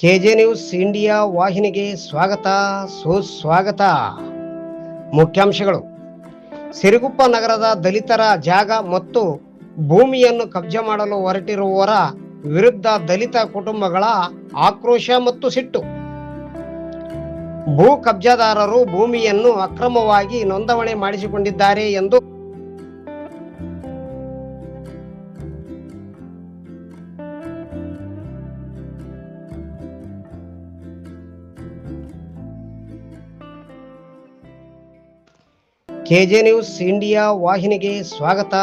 K J news India ವಾಹಿನಿಗೆ ಸ್ವಾಗತ, ಸುಸ್ವಾಗತ. ಮುಖ್ಯಾಂಶಗಳು. ಸಿರುಗುಪ್ಪ ನಗರದ ದಲಿತರ ಜಾಗ ಮತ್ತು ಭೂಮಿಯನ್ನು ಕಬ್ಜೆ ಮಾಡಲು ಹೊರಟಿರುವವರ ವಿರುದ್ಧ ದಲಿತ ಕುಟುಂಬಗಳ ಆಕ್ರೋಶ ಮತ್ತು ಸಿಟ್ಟು. ಭೂ ಕಬ್ಜಾದಾರರು ಭೂಮಿಯನ್ನು ಅಕ್ರಮವಾಗಿ ನೋಂದಣಿ ಮಾಡಿಸಿಕೊಂಡಿದ್ದಾರೆ ಎಂದು ಕೆಜೆ ನ್ಯೂಸ್ ಇಂಡಿಯಾ ವಾಹಿನಿಗೆ ಸ್ವಾಗತ,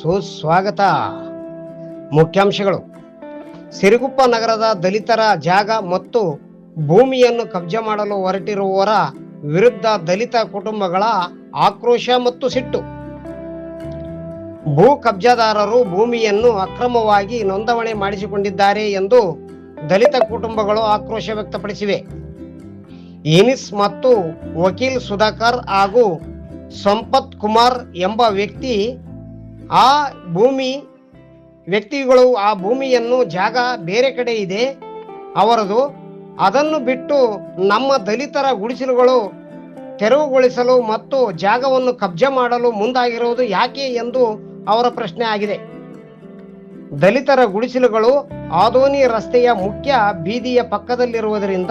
ಸುಸ್ವಾಗತ. ಮುಖ್ಯಾಂಶಗಳು. ಸಿರುಗುಪ್ಪ ನಗರದ ದಲಿತರ ಜಾಗ ಮತ್ತು ಭೂಮಿಯನ್ನು ಕಬ್ಜೆ ಮಾಡಲು ಹೊರಟಿರುವವರ ವಿರುದ್ಧ ದಲಿತ ಕುಟುಂಬಗಳ ಆಕ್ರೋಶ ಮತ್ತು ಸಿಟ್ಟು. ಭೂ ಕಬ್ಜಾದಾರರು ಭೂಮಿಯನ್ನು ಅಕ್ರಮವಾಗಿ ನೋಂದಣಿ ಮಾಡಿಸಿಕೊಂಡಿದ್ದಾರೆ ಎಂದು ದಲಿತ ಕುಟುಂಬಗಳು ಆಕ್ರೋಶ ವ್ಯಕ್ತಪಡಿಸಿವೆ. ಇನಿಸ್ ಮತ್ತು ವಕೀಲ್ ಸುಧಾಕರ್ ಹಾಗೂ ಸಂಪತ್ ಕುಮಾರ್ ಎಂಬ ವ್ಯಕ್ತಿ ಆ ಭೂಮಿ, ವ್ಯಕ್ತಿಗಳು ಆ ಭೂಮಿಯನ್ನು ಜಾಗ ಬೇರೆ ಕಡೆ ಇದೆ. ಅವರದು ಅದನ್ನು ಬಿಟ್ಟು ನಮ್ಮ ದಲಿತರ ಗುಡಿಸಲುಗಳು ತೆರವುಗೊಳಿಸಲು ಮತ್ತು ಜಾಗವನ್ನು ಕಬ್ಜೆ ಮಾಡಲು ಮುಂದಾಗಿರುವುದು ಯಾಕೆ ಎಂದು ಅವರ ಪ್ರಶ್ನೆ ಆಗಿದೆ. ದಲಿತರ ಗುಡಿಸಲುಗಳು ಆದೋನಿ ರಸ್ತೆಯ ಮುಖ್ಯ ಬೀದಿಯ ಪಕ್ಕದಲ್ಲಿರುವುದರಿಂದ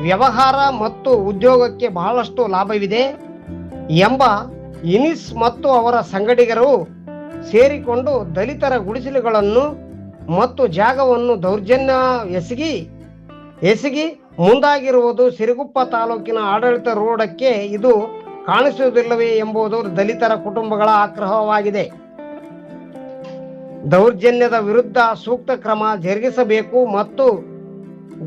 ವ್ಯವಹಾರ ಮತ್ತು ಉದ್ಯೋಗಕ್ಕೆ ಬಹಳಷ್ಟು ಲಾಭವಿದೆ. ಎಂಬ ಇನಿಸ್ ಮತ್ತು ಅವರ ಸಂಗಡಿಗರು ಸೇರಿಕೊಂಡು ದಲಿತರ ಗುಡಿಸಲುಗಳನ್ನು ಮತ್ತು ಜಾಗವನ್ನು ದೌರ್ಜನ್ಯ ಎಸಗಿ ಎಸಗಿ ಮುಂದಾಗಿರುವುದು ಸಿರಿಗುಪ್ಪ ತಾಲೂಕಿನ ಆಡಳಿತ ರೋಡಕ್ಕೆ ಇದು ಕಾಣಿಸುವುದಿಲ್ಲವೇ ಎಂಬುದು ದಲಿತರ ಕುಟುಂಬಗಳ ಆಗ್ರಹವಾಗಿದೆ. ದೌರ್ಜನ್ಯದ ವಿರುದ್ಧ ಸೂಕ್ತ ಕ್ರಮ ಜರುಗಿಸಬೇಕು ಮತ್ತು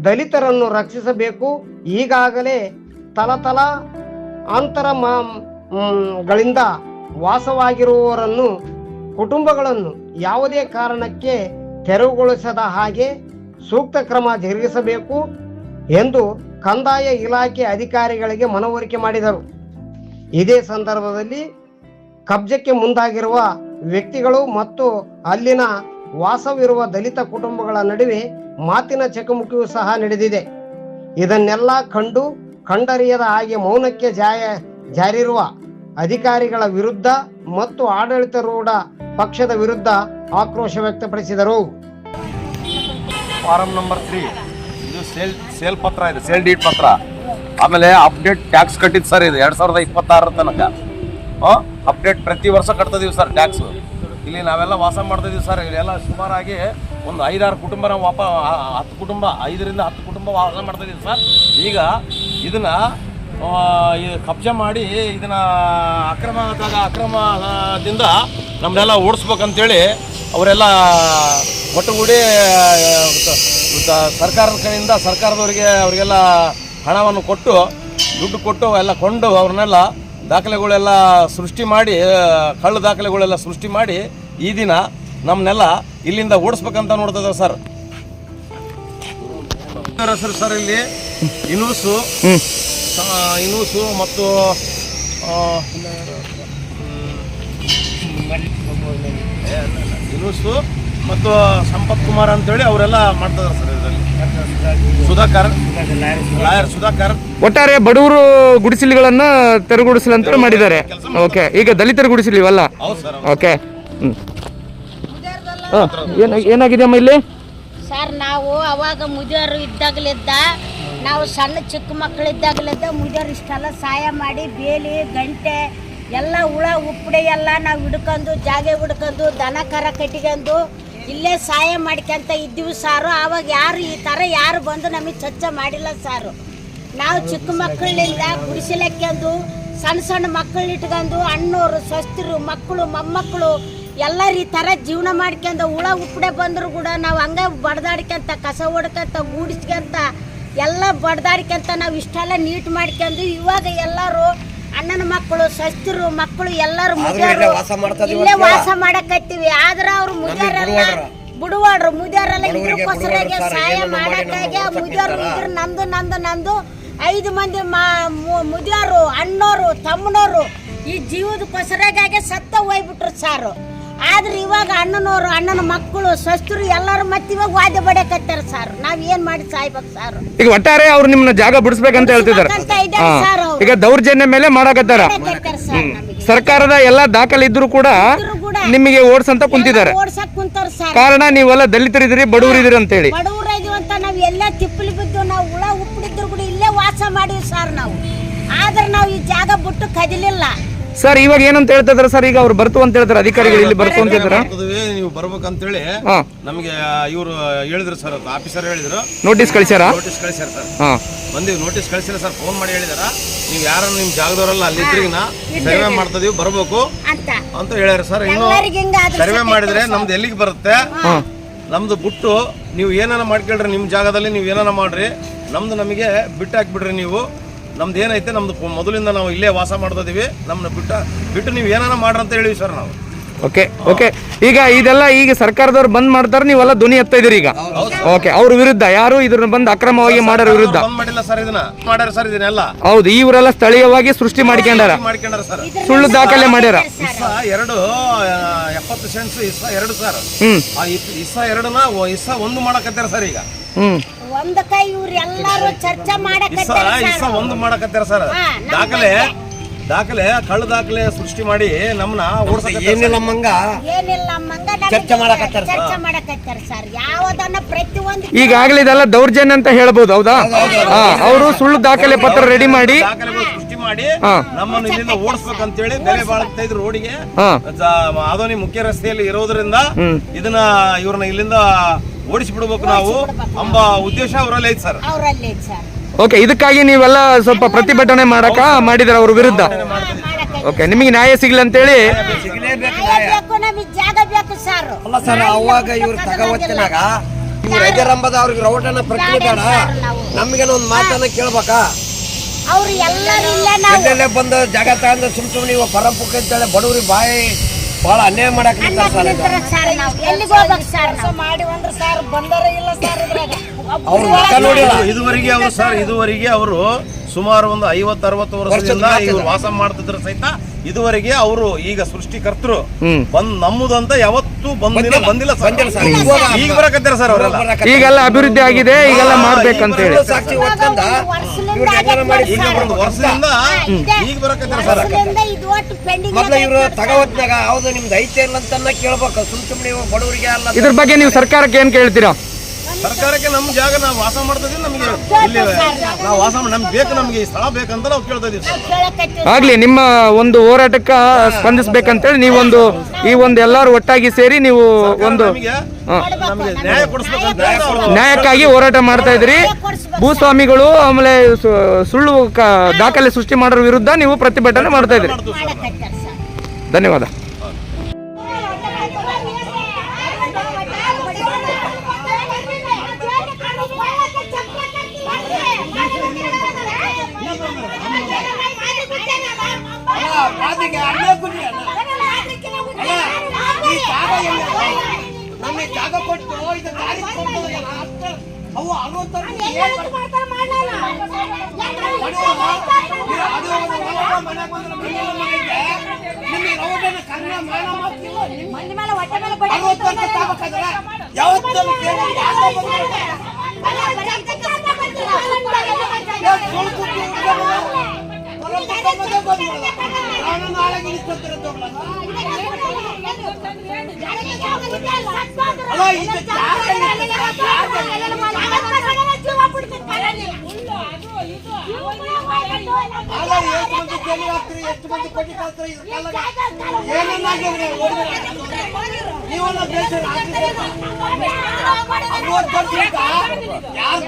ದಲಿತರನ್ನು ರಕ್ಷಿಸಬೇಕು. ಈಗಾಗಲೇ ತಲತಲ ಅಂತರ ಗಳಿಂದ ವಾಸವಾಗಿರುವವರನ್ನು, ಕುಟುಂಬಗಳನ್ನು ಯಾವುದೇ ಕಾರಣಕ್ಕೆ ತೆರವುಗೊಳಿಸದ ಹಾಗೆ ಸೂಕ್ತ ಕ್ರಮ ಜರುಗಿಸಬೇಕು ಎಂದು ಕಂದಾಯ ಇಲಾಖೆ ಅಧಿಕಾರಿಗಳಿಗೆ ಮನವರಿಕೆ ಮಾಡಿದರು. ಇದೇ ಸಂದರ್ಭದಲ್ಲಿ ಕಬ್ಜಕ್ಕೆ ಮುಂದಾಗಿರುವ ವ್ಯಕ್ತಿಗಳು ಮತ್ತು ಅಲ್ಲಿನ ವಾಸವಿರುವ ದಲಿತ ಕುಟುಂಬಗಳ ನಡುವೆ ಮಾತಿನ ಚಕಮಕಿಯೂ ಸಹ ನಡೆದಿದೆ. ಇದನ್ನೆಲ್ಲ ಕಂಡು ಕಂಡರಿಯದ ಹಾಗೆ ಮೌನಕ್ಕೆ ಜಾಯ, ಜಾರಿರುವ ಅಧಿಕಾರಿಗಳ ವಿರುದ್ಧ ಮತ್ತು ಆಡಳಿತಾರೂಢ ಪಕ್ಷದ ವಿರುದ್ಧ ಆಕ್ರೋಶ ವ್ಯಕ್ತಪಡಿಸಿದರು. Form number three. ಇದು ಸೇಲ್ ಸೇಲ್ ಪತ್ರ ಇದೆ, ಸೇಲ್ ಡೀಟ್ ಪತ್ರ. ಆಮೇಲೆ ಅಪ್ಡೇಟ್ ಟ್ಯಾಕ್ಸ್ ಕಟ್ಟಿದ್ದು ಸರ್ ಇದು, ಎರಡು ಸಾವಿರದ ಇಪ್ಪತ್ತಾರರ ತನಕ. ಅಪ್ಡೇಟ್ ಪ್ರತಿ ವರ್ಷ ಕಟ್ತದೀವಿ ಸರ್ ಟ್ಯಾಕ್ಸು. ಇಲ್ಲಿ ನಾವೆಲ್ಲ ವಾಸ ಮಾಡ್ತಿದೀವಿ ಸರ್. ಇಲ್ಲೆಲ್ಲ ಸುಮಾರಾಗಿ ಒಂದು ಐದಾರು ಕುಟುಂಬ ನಾವು ವಾಪ ಹತ್ತು ಕುಟುಂಬ, ಐದರಿಂದ ಹತ್ತು ಕುಟುಂಬ ವಾಸ ಮಾಡ್ತಿದ್ದೀವಿ ಸರ್. ಈಗ ಇದನ್ನ ಕಬ್ಜೆ ಮಾಡಿ ಇದನ್ನ ಅಕ್ರಮ ಅಕ್ರಮದಿಂದ ನಮ್ಮನ್ನೆಲ್ಲ ಓಡಿಸ್ಬೇಕಂತೇಳಿ ಅವರೆಲ್ಲ ಒಟ್ಟುಗೂಡಿ ಸರ್ಕಾರದ ಕಡೆಯಿಂದ ಸರ್ಕಾರದವರಿಗೆ ಅವರಿಗೆಲ್ಲ ಹಣವನ್ನು ಕೊಟ್ಟು, ದುಡ್ಡು ಕೊಟ್ಟು ಎಲ್ಲ ಕೊಂಡು ಅವ್ರನ್ನೆಲ್ಲ ದಾಖಲೆಗಳೆಲ್ಲ ಸೃಷ್ಟಿ ಮಾಡಿ ಕಳ್ಳ ದಾಖಲೆಗಳೆಲ್ಲ ಸೃಷ್ಟಿ ಮಾಡಿ ಈ ದಿನ ನಮ್ಮನ್ನೆಲ್ಲ ಇಲ್ಲಿಂದ ಓಡಿಸ್ಬೇಕಂತ ನೋಡ್ತಿದ್ದೇವೆ ಸರ್. ಹೆಸರು ಸರ್ ಇಲ್ಲಿ ಇನೂಸು ಇನ್ನೂಸು ಇನೂಸು ಮತ್ತು ಇನ್ನೂಸು. ಇನೂಸು ಮತ್ತು ಸಂಪತ್ ಕುಮಾರ್ ಅಂತೇಳಿ ಅವರೆಲ್ಲ ಮಾಡ್ತಿದ್ದಾರೆ ಸರ್ ಇದರಲ್ಲಿ. ಸುಧಾಕರ್. ಲಾಯರ್ ಸುಧಾಕರ್. ಒಟ್ಟಾರೆ ಬಡವರು ಗುಡಿಸಲುಗಳನ್ನ ತೆರವುಗೊಳಿಸಲು ಅಂತ ಮಾಡಿದ್ದಾರೆ. ಓಕೆ ಈಗ ದಲಿತರು ಗುಡಿಸಲಿವಲ್ಲ? ಓಕೆ ಏನ, ಏನಾಗಿದೆ ಅಮ್ಮ ಇಲ್ಲಿ? ಸರ್, ನಾವು ಅವಾಗ ಮುದಿಯರು ಇದ್ದಾಗಲಿದ್ದ, ನಾವು ಸಣ್ಣ ಚಿಕ್ಕ ಮಕ್ಕಳಿದ್ದಾಗಲಿದ್ದ ಮುದಿಯವರು ಇಷ್ಟೆಲ್ಲ ಸಹಾಯ ಮಾಡಿ ಬೇಲಿ, ಗಂಟೆ, ಎಲ್ಲ ಹುಳ, ಉಪ್ಪಡೆ ಎಲ್ಲ ನಾವು ಹಿಡ್ಕೊಂಡು, ಜಾಗೆ ಹಿಡ್ಕೊಂಡು, ದನ ಕರ ಕಟ್ಕೊಂಡು ಇಲ್ಲೇ ಸಹಾಯ ಮಾಡ್ಕೊಂತ ಇದ್ದೀವಿ ಸಾರು. ಆವಾಗ ಯಾರು ಈ ಥರ ಯಾರು ಬಂದು ನಮಗೆ ಚರ್ಚೆ ಮಾಡಿಲ್ಲ ಸಾರು. ನಾವು ಚಿಕ್ಕ ಮಕ್ಕಳಿಂದ ಗುಡಿಸಲಕ್ಕೆಂದು ಸಣ್ಣ ಸಣ್ಣ ಮಕ್ಕಳು ಇಟ್ಕೊಂಡು ಅಣ್ಣವರು ಸ್ವಸ್ಥರು ಮಕ್ಕಳು ಮೊಮ್ಮಕ್ಕಳು ಎಲ್ಲರ ಈ ಥರ ಜೀವನ ಮಾಡ್ಕೊಂಡು ಹುಳ ಉಪ್ಪಡೆ ಬಂದರೂ ಕೂಡ ನಾವು ಹಂಗೆ ಬಡ್ದಾಡ್ಕೊಂತ ಕಸ ಹೊಡ್ಕೊಂತ ಗೂಡಿಸ್ಕೊಂತ ಎಲ್ಲ ಬಡ್ದಾಡ್ಕೊಂತ ನಾವು ಇಷ್ಟೆಲ್ಲ ನೀಟ್ ಮಾಡ್ಕೊಂಡು ಇವಾಗ ಎಲ್ಲರೂ ಅಣ್ಣನ ಮಕ್ಕಳು ಸ್ವಸ್ಥರು ಮಕ್ಕಳು ಎಲ್ಲರೂ ಮುದ್ಯಾರು ಇಲ್ಲೇ ವಾಸ ಮಾಡಕತ್ತೀವಿ. ಆದ್ರೆ ಅವ್ರು ಮುದ್ಯಾರೆಲ್ಲ ಬುಡವಾಡ್ರು ಮುದ್ಯಾರೆಲ್ಲ ಕೊಸರಾಗೆ ಸಹಾಯ ಮಾಡಕ್ಕಾಗಿ ಆ ಮುದ್ಯಾರು ಇದ್ರ ನಂದು ನಂದು ನಂದು ಐದು ಮಂದಿ ಮುದಿಯೋರು ಅಣ್ಣೋರು ತಮ್ಮನೋರು ಈ ಜೀವದ ಕೊಸರಾಗೆ ಸತ್ತ ಹೋಗ್ಬಿಟ್ರು ಸಾರು. ಆದ್ರೆ ಇವಾಗ ಅಣ್ಣನವರು ಅಣ್ಣನ ಮಕ್ಕಳು ಸ್ವಸ್ಥರು ಎಲ್ಲರೂ ಮತ್ತೆ ಇವಾಗ ವಾದ್ಯ ಬಡಿಯಕತ್ತಾರ ಸಾರು. ನಾವ್ ಏನ್ ಮಾಡಿ ಸಾಯ್ಬೇಕು ಸಾರ್? ಈಗ ಒಟ್ಟಾರೆ ಅವ್ರು ನಿಮ್ಮನ್ನ ಜಾಗ ಬಿಡಿಸ್ಬೇಕಂತ ಹೇಳ್ತಿದ್ದಾರೆ. ಈಗ ದೌರ್ಜನ್ಯ ಮೇಲೆ ಮಾಡಾಕತ್ತಾರ. ಮಾಡಕತ್ತಾರ ಸರ್ ಸರ್ಕಾರದ ಎಲ್ಲಾ ದಾಖಲೆ ಇದ್ರು ಕೂಡ ನಿಮಗೆ ಓಡ್ಸಂತ ಕುಂತಿದ್ದಾರೆ. ಕಾರಣ ನೀವೆಲ್ಲ ದಲಿತರಿದ್ದೀರಿ ಬಡವರಿದ್ದೀರಿ ಅಂತ ಹೇಳಿ ಬಡವ್ರ ಇದೀವಿ ಅಂತ ನಾವ್ ಎಲ್ಲ ತಿಪ್ಪಲಿ ಬಿದ್ದು ನಾವು ಹುಳ ಉಪ್ಪಡಿದ್ರು ಕೂಡ ಇಲ್ಲೇ ವಾಸ ಮಾಡಿವಿ ಸರ್ ನಾವು. ಆದ್ರೆ ನಾವು ಈ ಜಾಗ ಬಿಟ್ಟು ಕದಿಲಿಲ್ಲ. ಸರ್ ಇವಾಗ ಏನಂತ ಹೇಳ್ತಿದಾರೆ ಸರ್? ಈಗ ಅವ್ರು ಬರ್ತು ಅಂತ ಹೇಳ್ತಾರೆ ಅಧಿಕಾರಿಗಳು ಇಲ್ಲಿ ಬರ್ತು ಅಂತ ಹೇಳ್ತಾರೆ ಮಾಡ್ತಿದ್ವಿ, ನೀವು ಬರ್ಬೇಕಂತೇಳಿ ಹೇಳಿ ನಮ್ಗೆ ಇವರು ಹೇಳಿದ್ರು ಸರ್ ಆಫೀಸರ್ ಹೇಳಿದ್ರು. ನೋಟಿಸ್ ಕಳಿಸ್ಯಾರ? ನೋಟಿಸ್ ಕಳಿಸ್ಯಾರ ಸರ್. ಹಾ. ಬಂದಿವಿ ನೋಟಿಸ್ ಕಳಿಸಿಲ್ಲ ಸರ್ ಫೋನ್ ಮಾಡಿ ಹೇಳಿದಾರ. ನೀವು ಯಾರು ನಿಮ್ ಜಾಗದವರಲ್ಲ ಅಲ್ಲಿ ಸರ್ವೆ ಮಾಡ್ತಿದೀವಿ ಬರ್ಬೇಕು ಅಂತ. ಅಂತ ಹೇಳ್ಯಾರ ಸರ್. ಇನ್ನು ಎಲ್ಲರಿಗೂ ಹಿಂಗಾದ್ರೆ ಸರ್ವೆ ಮಾಡಿದ್ರೆ ನಮ್ದು ಎಲ್ಲಿಗೆ ಬರುತ್ತೆ? ನಮ್ದು ಬಿಟ್ಟು ನೀವು ಏನಾನ ಮಾಡ್ಕೊಳ್ರಿ ನಿಮ್ ಜಾಗದಲ್ಲಿ ನೀವು ಏನಾನ ಮಾಡ್ರಿ. ನಮ್ದು ನಮಗೆ ಬಿಟ್ಟು ಹಾಕ್ಬಿಡ್ರಿ ನೀವು. ನಮ್ದು ಏನೈತೆ ನಮ್ದು ಮೊದಲಿಂದ ನಾವು ಇಲ್ಲೇ ವಾಸ ಮಾಡ್ತಿದ್ದೀವಿ ನಮ್ಮನ್ನ ಬಿಟ್ಟ ಬಿಟ್ಟು ನೀವು ಏನಾನ ಮಾಡ್ರಿ ಅಂತ ಹೇಳಿವಿ ಸರ್ ನಾವು. Okay okay. ಈಗ ಇದೆಲ್ಲ ಈಗ ಸರ್ಕಾರದವ್ರು ಬಂದ್ ಮಾಡ್ತಾರೆ ನೀವೆಲ್ಲ ಧ್ವನಿ ಎತ್ತಾ ಇದೀರಿ ಈಗ? ಓಕೆ ಅವ್ರ ವಿರುದ್ಧ ಯಾರು ಇದ್ರ ಬಂದ್ ಅಕ್ರಮವಾಗಿ ಮಾಡೋರ ವಿರುದ್ಧ? ಬಂದ್ ಮಾಡಿಲ್ಲ ಸರ್ ಇದನ್ನ. ಮಾಡ್ಯಾರ ಸರ್ ಇದನ್ನೆಲ್ಲ ಹೌದು ಇವರೆಲ್ಲ ಸ್ಥಳೀಯವಾಗಿ ಸೃಷ್ಟಿ ಮಾಡ್ಕೊಂಡಾರ? ಮಾಡ್ಕೊಂಡಾರ ಸರ್. ಸುಳ್ಳು ದಾಖಲೆ ಮಾಡ್ಯಾರ? ಇಸ್ಸ ಎರಡು ಎಪ್ಪತ್ತು ಸೆನ್ಸ್ ಇಸ್ಸ ಎರಡು ಸರ್. ಹ್ಮ್. ಆ ಇಸ್- ಇಸ್ಸ ಎರಡನ್ನ ಇಸ್ಸ ಒಂದು ಮಾಡಕತ್ತಾರ ಸರ್ ಈಗ. ಹ್ಮ್. ಒಂದ ಕೈ ಇವ್ರು ಎಲ್ಲಾರು ಚರ್ಚೆ ಮಾಡಕತ್ತಾರ ಒಂದು ಮಾಡಕತ್ತಾರ ಸರ್. ಹಾ, ದಾಖಲೆ ದಾಖಲೆ ಕಳ್ಳ ದಾಖಲೆ ಸೃಷ್ಟಿ ಮಾಡಿ ನಮ್ಮನ್ನ ಓಡಿಸಕ್ಕೆ ಏನಿಲ್ಲ ಮಂಗ ಏನಿಲ್ಲ ಮಂಗ ಚರ್ಚೆ ಮಾಡಕತ್ತಾರ ಸರ್. ಚರ್ಚೆ ಮಾಡಕತ್ತಾರ ಸರ್. ಯಾವದನ್ನ ಪ್ರತಿಯೊಂದು ಈಗಾಗಲೇ ಇದೆಲ್ಲ ದೌರ್ಜನ್ಯ ಅಂತ ಹೇಳ್ಬೋದು ಹೌದಾ? ಹಾ ಅವರು ಸುಳ್ಳು ದಾಖಲೆ ಪತ್ರ ರೆಡಿ ಮಾಡಿ ದಾಖಲೆಗಳು ಸೃಷ್ಟಿ ಮಾಡಿ ಹಾ. ನಮ್ಮನ್ನು ಇಲ್ಲಿಂದ ಓಡಿಸ್ಬೇಕಂತೇಳಿ ಬೆಲೆ ಬಾಳ್ತಾ ಇದ್ರು ರೋಡಿಗೆ. ಹಾ. ಅದೋನಿ ಮುಖ್ಯ ರಸ್ತೆಯಲ್ಲಿ ಇರೋದ್ರಿಂದ ಇದನ್ನ ಇವ್ರನ್ನ ಇಲ್ಲಿಂದ ಓಡಿಸ್ಬಿಡ್ಬೇಕು ನಾವು ಎಂಬ ಉದ್ದೇಶ ಅವರಲ್ಲಿ ಐತೆ ಸರ್. ಅವರಲ್ಲಿ ಸರ್. ಓಕೆ ಇದಕ್ಕಾಗಿ ನೀವೆಲ್ಲ ಸ್ವಲ್ಪ ಪ್ರತಿಭಟನೆ ಮಾಡಕ ಮಾಡಿದ್ರೆ ಅವ್ರ ವಿರುದ್ಧ. ಓಕೆ ನಿಮಗೆ ನ್ಯಾಯ ಸಿಗ್ಲಿ ಅಂತೇಳಿ? ಬೇಕು ನಮಗೆ ಜಾಗ ಬೇಕು ಸರ್. ಅಲ್ಲ ಸರ್ ಅವಾಗ ಇವ್ರು ತಗೋವತ್ತಿನಾಗ ಇವ್ರು ಹೈದರಾಬಾದ್ ಅವ್ರಿಗೆ ರೌಟನ ಪ್ರಶ್ನೆ ಬೇಡ. ನಮ್ಗೇನೋ ಒಂದ್ ಮಾತನ್ನ ಕೇಳ್ಬೇಕಾ? ಅವ್ರು ಎಲ್ಲರೂ ಇಲ್ಲ ನಾವು. ಎಲ್ಲೆಲ್ಲೇ ಬಂದು ಜಾಗ ತಗೊಂಡು ಸುಮ್ ಸುಮ್ನೆ ಇವ ಪರಂಪುಕ ಅಂತೇಳಿ ಬಡವ್ರಿಗೆ ಬಾಯಿ ಬಹಳ ಅನ್ಯಾಯ ಮಾಡಕ್ ಸರ್ ಅವ್ರು ಮುಖ ನೋಡಿಲ್ಲ. ಇದುವರೆಗೆ ಅವರು ಸರ್. ಇದುವರೆಗೆ ಅವರು ಸುಮಾರು ಒಂದು ಐವತ್ತು ಅರವತ್ತು ವರ್ಷದಿಂದ ಇವ್ರು ವಾಸ ಮಾಡ್ತಿದ್ರು ಸಹಿತ ಇದುವರೆಗೆ ಅವರು ಈಗ ಸೃಷ್ಟಿಕರ್ತರು ಬಂದ್ ನಮ್ಮದಂತ ಯಾವತ್ತೂ ಬಂದಿಲ್ಲ ಬಂದಿಲ್ಲ. ಈಗ ಬರಕತ್ತಾರ ಸರ್ ಅವರೆಲ್ಲ. ಈಗೆಲ್ಲ ಅಭಿವೃದ್ಧಿ ಆಗಿದೆ ಈಗೆಲ್ಲ ಮಾಡ್ಬೇಕಂತೇಳಿ ಸಾಕ್ಷಿ ಹೊತ್ಕೊಂಡ ಇವ್ರು ಹೆಂಗಾರ ಮಾಡಿ ಈಗ ಒಂದು ವರ್ಷದಿಂದ ಈಗ ಬರಕತ್ತಾರ ಸರ್. ಒಟ್ಟು ಪೆಂಡಿಂಗ್ ಮೊದ್ಲು ಇವ್ರು ತಗೋವತ್ನಾಗ ಹೌದು ನಿಮ್ದು ಐತೆ ಇಲ್ಲ ಅಂತ ಕೇಳ್ಬೇಕು. ಸುಮ್ ಬಡವರಿಗೆ ಅಲ್ಲ ಇದ್ರ ಬಗ್ಗೆ ನೀವು ಸರ್ಕಾರಕ್ಕೆ ಏನ್ ಕೇಳ್ತೀರಾ? ಸರ್ಕಾರಕ್ಕೆ ನಮ್ಮ ಜಾಗ ನಾವು ವಾಸ ಮಾಡ್ತಿದ್ವಿ ನಮಗೆ. ಇಲ್ಲಿ ನಾವು ವಾಸ ಮಾಡಿ ನಮ್ಗೆ ಬೇಕು ನಮ್ಗೆ ಈ ಸ್ಥಳ ಬೇಕಂತ ನಾವು ಕೇಳ್ತಾ ಇದೀವಿ ಸರ್. ಕೇಳಕತ್ತೀವಿ. ಆಗ್ಲಿ ನಿಮ್ಮ ಒಂದು ಹೋರಾಟಕ್ಕೆ ಸ್ಪಂದಿಸ್ಬೇಕಂತೇಳಿ ನೀವೊಂದು ಈ ಒಂದು ಎಲ್ಲಾರು ಒಟ್ಟಾಗಿ ಸೇರಿ ನೀವು ಒಂದು ನಮಗೆ ನ್ಯಾಯಕ್ಕಾಗಿ ಹೋರಾಟ ಮಾಡ್ತಾ ಇದ್ರಿ. ಭೂಸ್ವಾಮಿಗಳು ಆಮೇಲೆ ಸು- ಸುಳ್ಳು ಕ- ದಾಖಲೆ ಸೃಷ್ಟಿ ಮಾಡೋರ ವಿರುದ್ಧ ನೀವು ಪ್ರತಿಭಟನೆ ಮಾಡ್ತಾ ಇದ್ರಿ. ಧನ್ಯವಾದ. ಜಾಗ ಕೊಟ್ಟು ಇದು ಅವು ಕೊಟ್ಟು ಅಷ್ಟು ಅವು ಅರವತ್ತೊಂದು ಎಷ್ಟು ಮಂದಿ ಕೊಟ್ಟಿ? ಏನನ್ನಾಗಿದ್ರೆ ನೀವನ್ನ ಬೇಸರ ಯಾರು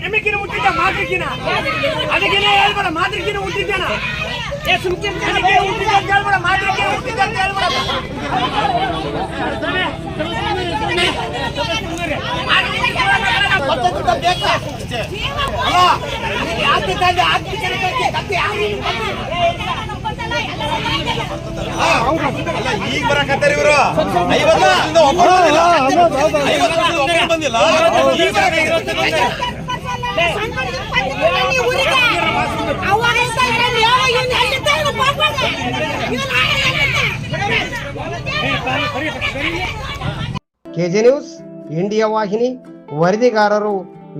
ನಿಮಗಿನ ಹುಟ್ಟಿದ್ದ ಮಾದ್ರಿಕಿನ ಅದಕ್ಕಿನ ಹೇಳ್ಬೇಡ ಮಾದ್ರಿಕಿನ ಹುಟ್ಟಿದ್ದಾನ ಏ ಸುಮ್ಕಿನ ಹುಟ್ಟಿದ್ದ ಅಂತ ಹೇಳ್ಬೇಡ ಮಾದ್ರಿಕಿನ ಹುಟ್ಟಿದ್ದ ಅಂತ ಹೇಳ್ಬೇಡ ಈಗ ಬರಕತ್ತಾರ ಇವರು. ಐವತ್ತು ಬಂದಿಲ್ಲ. ಕೆಜೆ ನ್ಯೂಸ್ ಇಂಡಿಯಾ ವಾಹಿನಿ. ವರದಿಗಾರರು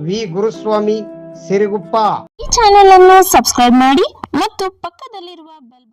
ವಿ. ಗುರುಸ್ವಾಮಿ ಸಿರಿಗುಪ್ಪ. ಈ ಚಾನೆಲ್ ಅನ್ನು ಸಬ್ಸ್ಕ್ರೈಬ್ ಮಾಡಿ ಮತ್ತು ಪಕ್ಕದಲ್ಲಿರುವ ಬೆಲ್